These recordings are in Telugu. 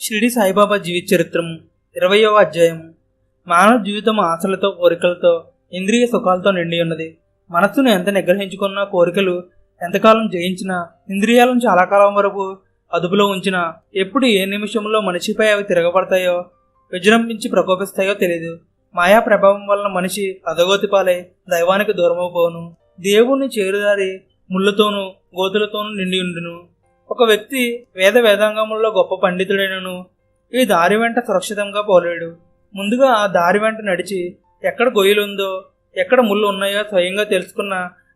షిరిడి సాయిబాబా జీవిత చరిత్రము ఇరవయవ అధ్యాయము మానవ జీవితం ఆశలతో కోరికలతో ఇంద్రియ సుఖాలతో నిండి ఉన్నది. మనస్సును ఎంత నిగ్రహించుకున్నా కోరికలు ఎంతకాలం జయించినా ఇంద్రియాలను చాలా కాలం వరకు అదుపులో ఉంచినా ఎప్పుడు ఏ నిమిషంలో మనిషిపై అవి తిరగబడతాయో విజృంభించి ప్రకోపిస్తాయో తెలియదు మాయా ప్రభావం వలన మనిషి అధగోతి పాలై దైవానికి దూరమైపోను దేవుణ్ణి చేరుదారి ముళ్ళతోనూ గోతులతోనూ నిండి ఉండును. ఒక వ్యక్తి వేద వేదాంగముల్లో గొప్ప పండితుడైనను ఈ దారి వెంట సురక్షితంగా పోలేడు. ముందుగా ఆ దారి వెంట నడిచి ఎక్కడ గొయ్యలుందో ఎక్కడ ముళ్ళు ఉన్నాయో స్వయంగా తెలుసుకున్న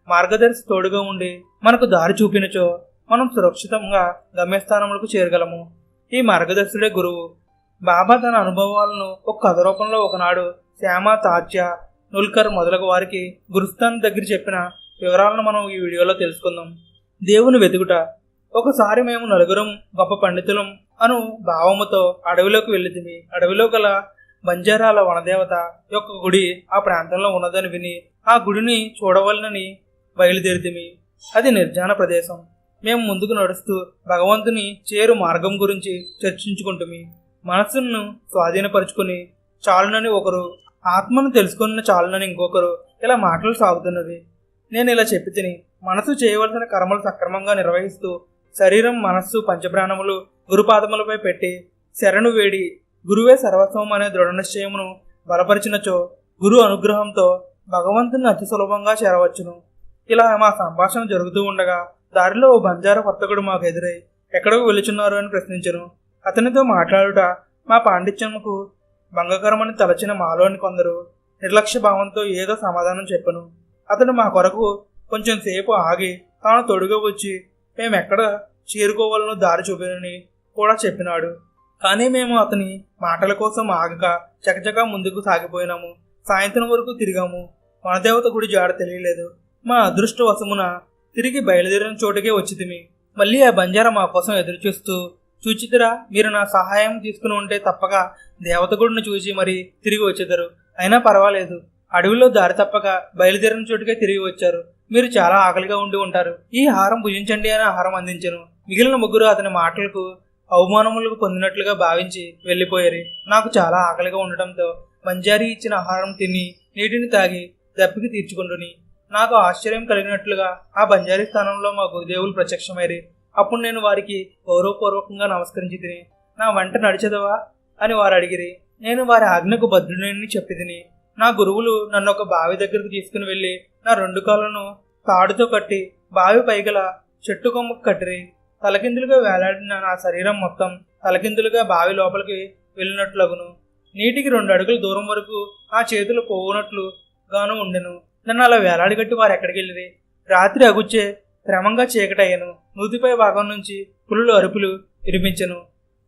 మార్గదర్శి తోడుగా ఉండి మనకు దారి చూపినచో మనం సురక్షితంగా గమ్యస్థానములకు చేరగలము. ఈ మార్గదర్శుడే గురువు. బాబా తన అనుభవాలను ఒక కథ రూపంలో ఒకనాడు శ్యామ తాత్య నుల్కర్ మొదలగు వారికి గురుస్థాన్ దగ్గర చెప్పిన వివరాలను మనం ఈ వీడియోలో తెలుసుకుందాం. దేవుని వెతుకుట ఒకసారి మేము నలుగురం గొప్ప పండితులం అను భావముతో అడవిలోకి వెళ్ళితిమి. అడవిలో గల బంజారాల వనదేవత యొక్క గుడి ఆ ప్రాంతంలో ఉన్నదని విని ఆ గుడిని చూడవలనని బయలుదేరితిమి. అది నిర్జాన ప్రదేశం. మేము ముందుకు నడుస్తూ భగవంతుని చేరు మార్గం గురించి చర్చించుకుంటుమి. మనస్సును స్వాధీనపరుచుకుని చాలునని ఒకరు ఆత్మను తెలుసుకున్న చాలునని ఇంకొకరు ఇలా మాటలు సాగుతున్నవి. నేను ఇలా చెప్పి తిని మనసు చేయవలసిన కర్మలు సక్రమంగా నిర్వహిస్తూ శరీరం మనస్సు పంచప్రాణములు గురుపాదములపై పెట్టి శరణు వేడి గురువే సర్వస్వం అనే దృఢ నిశ్చయమును బలపరిచినచో గురు అనుగ్రహంతో భగవంతుని అతి సులభంగా చేరవచ్చును. ఇలా మా సంభాషణ జరుగుతూ ఉండగా దారిలో ఓ బంజారా వర్తకుడు మాకు ఎదురై ఎక్కడికి వెళుచున్నారు అని ప్రశ్నించను. అతనితో మాట్లాడుట మా పాండిత్యముకు భంగకరమని తలచిన మాలోని కొందరు నిర్లక్ష్య భావంతో ఏదో సమాధానం చెప్పను. అతను మా కొరకు కొంచెం సేపు ఆగి తాను తొడుగా వచ్చి మేము ఎక్కడ చేరుకోవాలనో దారి చూపినని కూడా చెప్పినాడు. కానీ మేము అతని మాటల కోసం ఆగక చకచక ముందుకు సాగిపోయినాము. సాయంత్రం వరకు తిరిగాము. వనదేవత గుడి జాడ తెలియలేదు. మా అదృష్టవశమున తిరిగి బయలుదేరిన చోటుకే వచ్చితిమి. మళ్ళీ ఆ బంజారా మా కోసం ఎదురు చూస్తూ మీరు నా సహాయం తీసుకుని ఉంటే తప్పక దేవత గుడిని చూసి మరి తిరిగి వచ్చేదారు. అయినా పర్వాలేదు. అడవిలో దారి తప్పక బయలుదేరిన చోటుకే తిరిగి వచ్చారు. మీరు చాలా ఆకలిగా ఉండి ఉంటారు. ఈ ఆహారం భుజించండి అని ఆహారం అందించను. మిగిలిన ముగ్గురు అతని మాటలకు అవమానములకు పొందినట్లుగా భావించి వెళ్ళిపోయారు. నాకు చాలా ఆకలిగా ఉండటంతో మంజారి ఇచ్చిన ఆహారం తిని నీటిని తాగి దప్పికి తీర్చుకుంటుని నాకు ఆశ్చర్యం కలిగినట్లుగా ఆ బంజారీ స్థానంలో మా గురుదేవులు ప్రత్యక్షమయ్యారు. అప్పుడు నేను వారికి గౌరవపూర్వకంగా నమస్కరించి తిని నా వంట నడిచదవా? అని వారు అడిగిరి. నేను వారి ఆజ్ఞకు భద్రుడని చెప్పి తిని నా గురువులు నన్ను ఒక బావి దగ్గరికి తీసుకుని వెళ్ళి నా రెండు కాళ్ళను తాడుతో కట్టి బావి పైగల చెట్టు కొమ్మకు కట్టిరి. తలకిందులుగా వేలాడిన నా శరీరం మొత్తం తలకిందులుగా బావి లోపలికి వెళ్ళినట్లగును. నీటికి రెండు అడుగుల దూరం వరకు ఆ చేతులు పోవునట్లు గాను ఉండెను. నన్ను అలా వేలాడిగట్టి వారు ఎక్కడికి వెళ్ళిరి? రాత్రి అగుచ్చే క్రమంగా చీకటయ్యను నూతిపై భాగం నుంచి పులులు అరుపులు వినిపించెను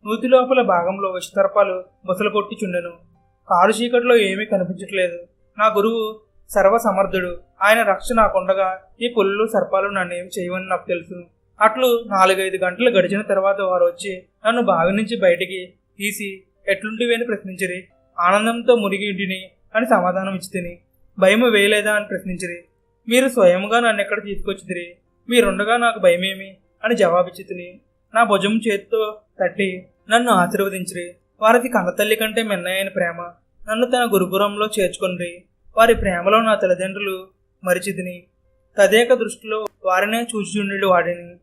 నూతి లోపల భాగంలో విషతర్పాలు బుసలు కొట్టి చుండెను. కారు చీకటిలో ఏమీ కనిపించట్లేదు. నా గురువు సర్వసమర్థుడు. ఆయన రక్షణ కొండగా ఈ పుల్లు సర్పాలు నన్ను ఏమి చేయవని నాకు తెలుసు. అట్లు నాలుగైదు గంటలు గడిచిన తర్వాత వారు వచ్చి నన్ను బావి నుంచి బయటికి తీసి ఎట్లుంటివి అని ప్రశ్నించిరి. ఆనందంతో మునిగిటిని అని సమాధానం ఇచ్చి తిని భయం వేయలేదా అని ప్రశ్నించిరి. మీరు స్వయంగా నన్ను ఎక్కడ తీసుకొచ్చిదిరి మీరుండగా నాకు భయమేమి అని జవాబిచ్చి తిని నా భుజం చేతితో తట్టి నన్ను ఆశీర్వదించిరి. వారిది కన్నతల్లి కంటే మిన్నయ్యని ప్రేమ నన్ను తన గురుపురంలో చేర్చుకుని వారి ప్రేమలో నా తల్లిదండ్రులు మరిచిదిని తదేక దృష్టిలో వారినే చూచుండి వాడిని.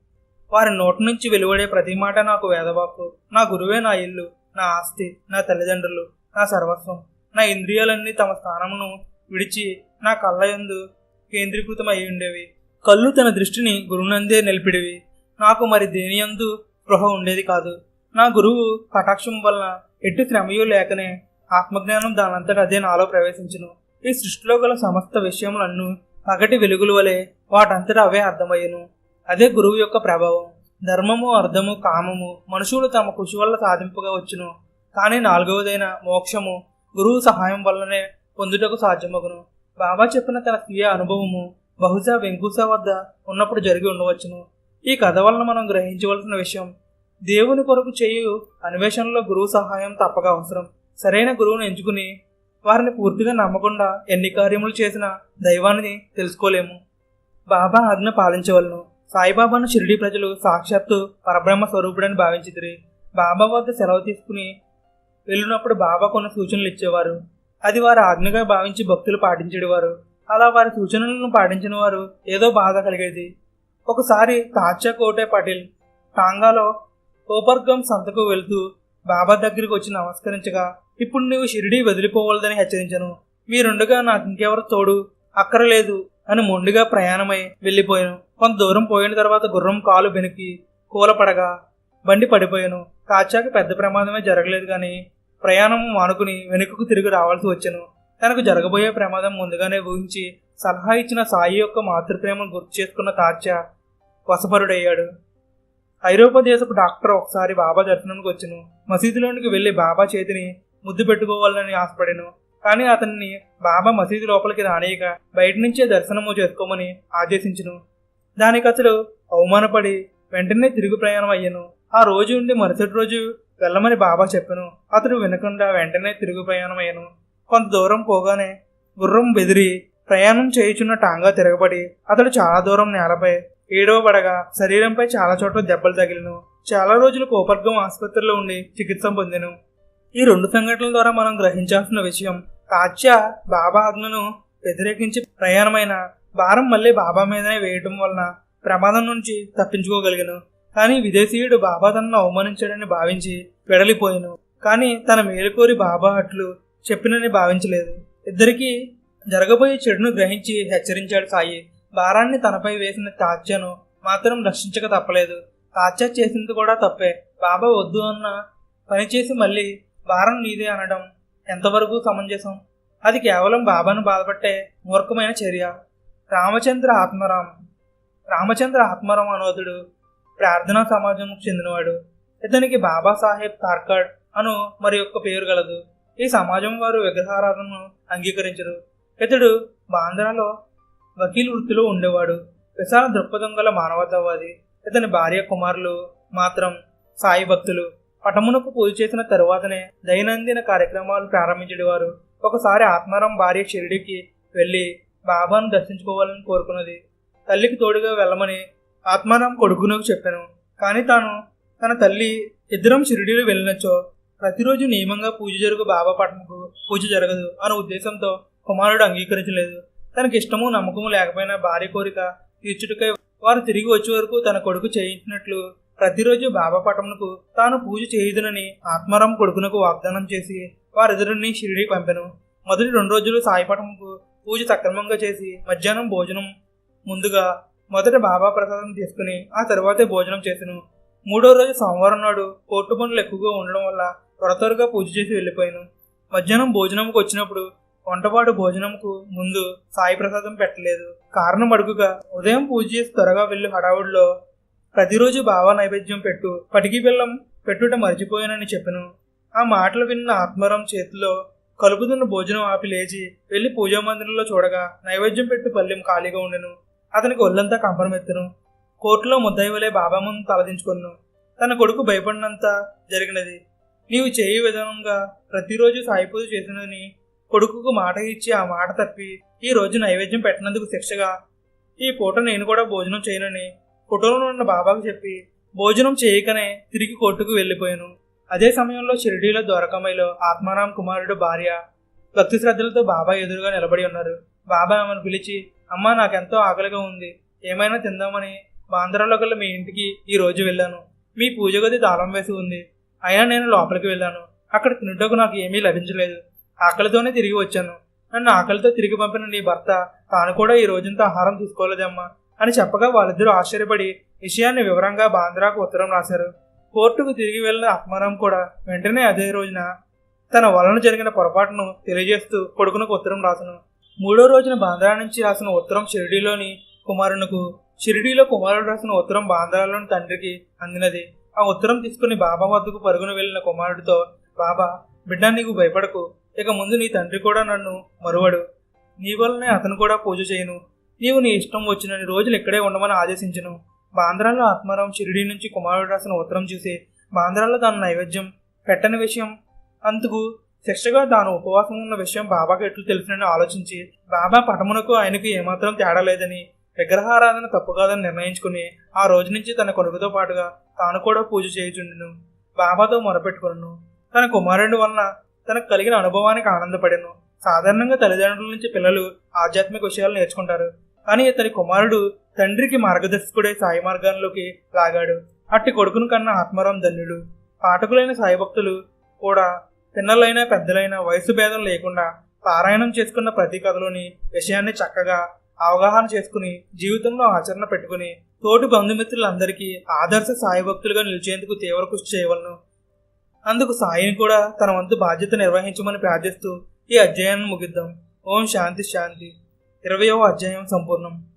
వారి నోటి నుంచి వెలువడే ప్రతి మాట నాకు వేదవాకు నా గురువే నా ఇల్లు నా ఆస్తి నా తల్లిదండ్రులు నా సర్వస్వం. నా ఇంద్రియాలన్నీ తమ స్థానమును విడిచి నా కళ్ళ యందు కేంద్రీకృతం ఉండేవి కళ్ళు తన దృష్టిని గురువునందే నిలిపిడివి. నాకు మరి దేనియందు స్పృహ ఉండేది కాదు. నా గురువు కటాక్షం వలన ఎట్టి శ్రమయూ లేకనే ఆత్మజ్ఞానం దానంతట అదే నాలో ప్రవేశించును. ఈ సృష్టిలో గల సమస్త విషయములన్ను పగటి వెలుగుల వలె వాటంతట అవే అర్థమయ్యను. అదే గురువు యొక్క ప్రభావం. ధర్మము అర్థము కామము మనుషులు తమ కృషి వల్ల సాధింపుగా వచ్చును. కానీ నాలుగవదైన మోక్షము గురువు సహాయం వల్లనే పొందుటకు సాధ్యమగును. బాబా చెప్పిన తన స్వీయ అనుభవము బహుశా వెంకూస వద్ద ఉన్నప్పుడు జరిగి ఉండవచ్చును. ఈ కథ వలన మనం గ్రహించవలసిన విషయం దేవుని కొరకు చేయు అన్వేషణలో గురువు సహాయం తప్పక అవసరం. సరైన గురువును ఎంచుకుని వారిని పూర్తిగా నమ్మకుండా ఎన్ని కార్యములు చేసినా దైవాన్ని తెలుసుకోలేము. బాబా ఆజ్ఞ పాలించవలను. సాయిబాబాను షిరిడి ప్రజలు సాక్షాత్తు పరబ్రహ్మ స్వరూపుడని భావించిదిరి బాబా వద్ద సెలవు తీసుకుని వెళ్ళినప్పుడు బాబా కొన్ని సూచనలు ఇచ్చేవారు. అది వారు ఆజ్ఞగా భావించి భక్తులు పాటించేవారు అలా వారి సూచనలను పాటించిన వారు ఏదో బాధ కలిగేది. ఒకసారి తాచా కోటే పటేల్ టాంగాలో కోపర్గం సంతకు వెళ్తూ బాబా దగ్గరికి వచ్చి నమస్కరించగా ఇప్పుడు నువ్వు షిరిడి వదిలిపోవాలని హెచ్చరించను. మీరుండగా నాకు ఇంకెవరు తోడు? అక్కరలేదు అని మొండిగా ప్రయాణమై వెళ్ళిపోయాను. కొంత దూరం పోయిన తర్వాత గుర్రం కాలు బెనికి కూలపడగా బండి పడిపోయాను. కాచాకి పెద్ద ప్రమాదమే జరగలేదు కానీ ప్రయాణం మానుకుని వెనుకకు తిరిగి రావాల్సి వచ్చాను. తనకు జరగబోయే ప్రమాదం ముందుగానే ఊహించి సలహా ఇచ్చిన సాయి యొక్క మాతృప్రేమను గుర్తు చేసుకున్న తాచా వసపరుడయ్యాడు ఐరోపా దేశపు డాక్టర్ ఒకసారి బాబా దర్శనానికి వచ్చాను. మసీదులోనికి వెళ్ళి బాబా చేతిని ముద్దు పెట్టుకోవాలని ఆశపడాను. కానీ అతన్ని బాబా మసీదు లోపలికి రానియక బయట నుంచే దర్శనము చేసుకోమని ఆదేశించును. దానికి అతడు అవమానపడి వెంటనే తిరుగు ప్రయాణం అయ్యాను. ఆ రోజు ఉండి మరుసటి రోజు వెళ్ళమని బాబా చెప్పాను. అతడు వినకుండా వెంటనే తిరుగు ప్రయాణం అయ్యాను. కొంత దూరం పోగానే గుర్రం బెదిరి ప్రయాణం చేయుచున్న టాంగా తిరగబడి అతడు చాలా దూరం నేలపై ఏడవ పడగా శరీరంపై చాలా చోట్ల దెబ్బలు తగిలిను. చాలా రోజులు కోపర్గం ఆసుపత్రిలో ఉండి చికిత్స పొందెను. ఈ రెండు సంఘటనల ద్వారా మనం గ్రహించాల్సిన విషయం కాచ్య బాబా ఆజ్ఞను వ్యతిరేకించి ప్రయాణమైన భారం మళ్ళీ బాబా మీదనే వేయటం వలన ప్రమాదం నుంచి తప్పించుకోగలిగాను. కానీ విదేశీయుడు బాబా తనను అవమానించాడని భావించి వెడలిపోయాను. కానీ తన మేలుకోరి బాబా అట్లు చెప్పినని భావించలేదు. ఇద్దరికీ జరగబోయే చెడును గ్రహించి హెచ్చరించాడు సాయి. భారాన్ని తనపై వేసిన తాత్యను మాత్రం రక్షించక తప్పలేదు. తాత్య చేసింది కూడా తప్పే. బాబా వద్దు అన్న పని చేసి మళ్ళీ భారం నీదే అనడం ఎంతవరకు సమంజసం? అది కేవలం బాబాను బాధపట్టే మూర్ఖమైన చర్య. రామచంద్ర ఆత్మరామ్. రామచంద్ర ఆత్మరామ్ అనోదుడు ప్రార్థనా సమాజంకు చెందినవాడు. ఇతనికి బాబా సాహెబ్ తార్కడ్ అను మరి యొక్క పేరు గలదు. ఈ సమాజం వారు విగ్రహారాధనను అంగీకరించరు. ఇతడు బాంద్రాలో వకీల్ వృత్తిలో ఉండేవాడు. విశాల దృక్పథం గల మానవతావాది. ఇతని భార్య కుమారులు మాత్రం సాయి భక్తులు. పటమునకు పూజ చేసిన తరువాతనే దైనందిన కార్యక్రమాలు ప్రారంభించేవారు. ఒకసారి ఆత్మారాం భార్య షిరిడికి వెళ్ళి బాబాను దర్శించుకోవాలని కోరుకున్నది. తల్లికి తోడుగా వెళ్ళమని ఆత్మారాం కొడుకునకు చెప్పాను. కానీ తాను తన తల్లి ఇద్దరం షిరిడీలో వెళ్ళినచ్చో ప్రతిరోజు నియమంగా పూజ జరుగు బాబా పట్నకు పూజ జరగదు అనే ఉద్దేశంతో కుమారుడు అంగీకరించలేదు. తనకి ఇష్టము నమ్మకము లేకపోయినా భార్య కోరిక తీర్చుటకై వారు తిరిగి వచ్చే వరకు తన కొడుకు చేయించినట్లు ప్రతిరోజు బాబా పటమునకు తాను పూజ చేయుదునని ఆత్మారాం కొడుకునకు వాగ్దానం చేసి వారిద్దరిని షిరిడి పంపెను. మొదటి రెండు రోజులు సాయిపటముకు పూజ సక్రమంగా చేసి మధ్యాహ్నం భోజనం ముందుగా మొదట బాబా ప్రసాదం తీసుకుని ఆ తర్వాతే భోజనం చేసెను. మూడో రోజు సోమవారం నాడు కోర్టు పనులు ఎక్కువగా ఉండడం వల్ల త్వర త్వరగా పూజ చేసి వెళ్ళిపోయాను. మధ్యాహ్నం భోజనంకు వచ్చినప్పుడు వంటపాటు భోజనంకు ముందు సాయి ప్రసాదం పెట్టలేదు. కారణం అడుగుగా ఉదయం పూజ చేసి త్వరగా వెళ్ళు హడావుడిలో. ప్రతిరోజు బాబా నైవేద్యం పెట్టు. పటికి బిల్లం పెట్టుట మర్చిపోయానని చెప్పను. ఆ మాటలు విన్న ఆత్మరం చేతిలో కలుపుతున్న భోజనం ఆపి లేచి వెళ్ళి పూజా మందిరంలో చూడగా నైవేద్యం పెట్టు పల్లెం ఖాళీగా ఉండెను. అతనికి ఒళ్ళంతా కంపరమెత్తను కోర్టులో ముద్దయివలే బాబా ముందు తలదించుకున్నాను తన కొడుకు భయపడినంత జరిగినది. నీవు చేయు విధానంగా ప్రతిరోజు సాయి పూజ చేసినని కొడుకుకు మాట ఇచ్చి ఆ మాట తప్పి ఈ రోజు నైవేద్యం పెట్టినందుకు శిక్షగా. ఈ పూట నేను కూడా భోజనం చేయనని ఫోటోలో ఉన్న బాబాకు చెప్పి భోజనం చేయకనే తిరిగి కోర్టుకు వెళ్ళిపోయాను. అదే సమయంలో షిరిడీలో ద్వారకామయ్యలో ఆత్మారాం కుమారుడు భార్య భక్తి శ్రద్ధలతో బాబా ఎదురుగా నిలబడి ఉన్నారు. బాబా ఆమెను పిలిచి అమ్మ నాకెంతో ఆకలిగా ఉంది. ఏమైనా తిందామని బాంధ్రాలో గల మీ ఇంటికి ఈ రోజు వెళ్ళాను. మీ పూజ గది తాళం వేసి ఉంది. అయినా నేను లోపలికి వెళ్ళాను. అక్కడ తినుటకు నాకు ఏమీ లభించలేదు. ఆకలితోనే తిరిగి వచ్చాను. నన్ను ఆకలితో తిరిగి పంపిన నీ భర్త తాను కూడా ఈ రోజంతా ఆహారం తీసుకోలేదమ్మా అని చెప్పగా వాళ్ళిద్దరూ ఆశ్చర్యపడి విషయాన్ని వివరంగా బాంద్రాకు ఉత్తరం రాశారు. కోర్టుకు తిరిగి వెళ్ళిన ఆత్మారాం కూడా వెంటనే అదే రోజున తన వలన జరిగిన పొరపాటును తెలియజేస్తూ కొడుకునకు ఉత్తరం రాసను. మూడో రోజున బాంద్రా నుంచి రాసిన ఉత్తరం షిరిడీలోని కుమారునకు షిరిడీలో కుమారుడు రాసిన ఉత్తరం బాంద్రాలోని తండ్రికి అందినది. ఆ ఉత్తరం తీసుకుని బాబా వద్దకు పరుగున వెళ్ళిన కుమారుడితో బాబా బిడ్డ నీకు భయపడకు. ఇక ముందు నీ తండ్రి కూడా నన్ను మరువడు. నీ వల్లనే అతను కూడా పూజ చేయను. నీవు నీ ఇష్టం వచ్చినన్ని రోజులు ఇక్కడే ఉండమని ఆదేశించను. బాంద్రాలో ఆత్మారాం షిరిడీ నుంచి కుమారుడు రాసిన ఉత్తరం చూసి బాంద్రాలో తన నైవేద్యం పెట్టని విషయం. అందుకు శిక్షగా తాను ఉపవాసం ఉన్న విషయం బాబాకు ఎట్లు తెలిసినని ఆలోచించి బాబా పటమునకు ఆయనకు ఏమాత్రం తేడా లేదని విగ్రహారాధన తప్పు కాదని నిర్ణయించుకుని ఆ రోజు నుంచి తన కొడుకుతో పాటుగా తాను కూడా పూజ చేయుచుండెను. బాబాతో మొరపెట్టుకును తన కుమారుడి వలన తనకు కలిగిన అనుభవానికి ఆనందపడెను. సాధారణంగా తల్లిదండ్రుల నుంచి పిల్లలు ఆధ్యాత్మిక విషయాలు నేర్చుకుంటారు. కానీ ఇతని కుమారుడు తండ్రికి మార్గదర్శకుడే సాయి మార్గంలోకి లాగాడు. అట్టి కొడుకును కన్న ఆత్మరాం ధన్యుడు. పాఠకులైన సాయి భక్తులు కూడా పిన్నలైనా పెద్దలైన వయసు భేదం లేకుండా పారాయణం చేసుకున్న ప్రతి కథలోని విషయాన్ని చక్కగా అవగాహన చేసుకుని జీవితంలో ఆచరణ పెట్టుకుని తోటి బంధుమిత్రులందరికీ ఆదర్శ సాయి భక్తులుగా నిలిచేందుకు తీవ్ర కృషి చేయవలను. అందుకు సాయిని కూడా తన వంతు బాధ్యత నిర్వహించమని ప్రార్థిస్తూ ఈ అధ్యాయాన్ని ముగిద్దాం. ఓం శాంతి శాంతి. ఇరవయో అధ్యాయం సంపూర్ణం.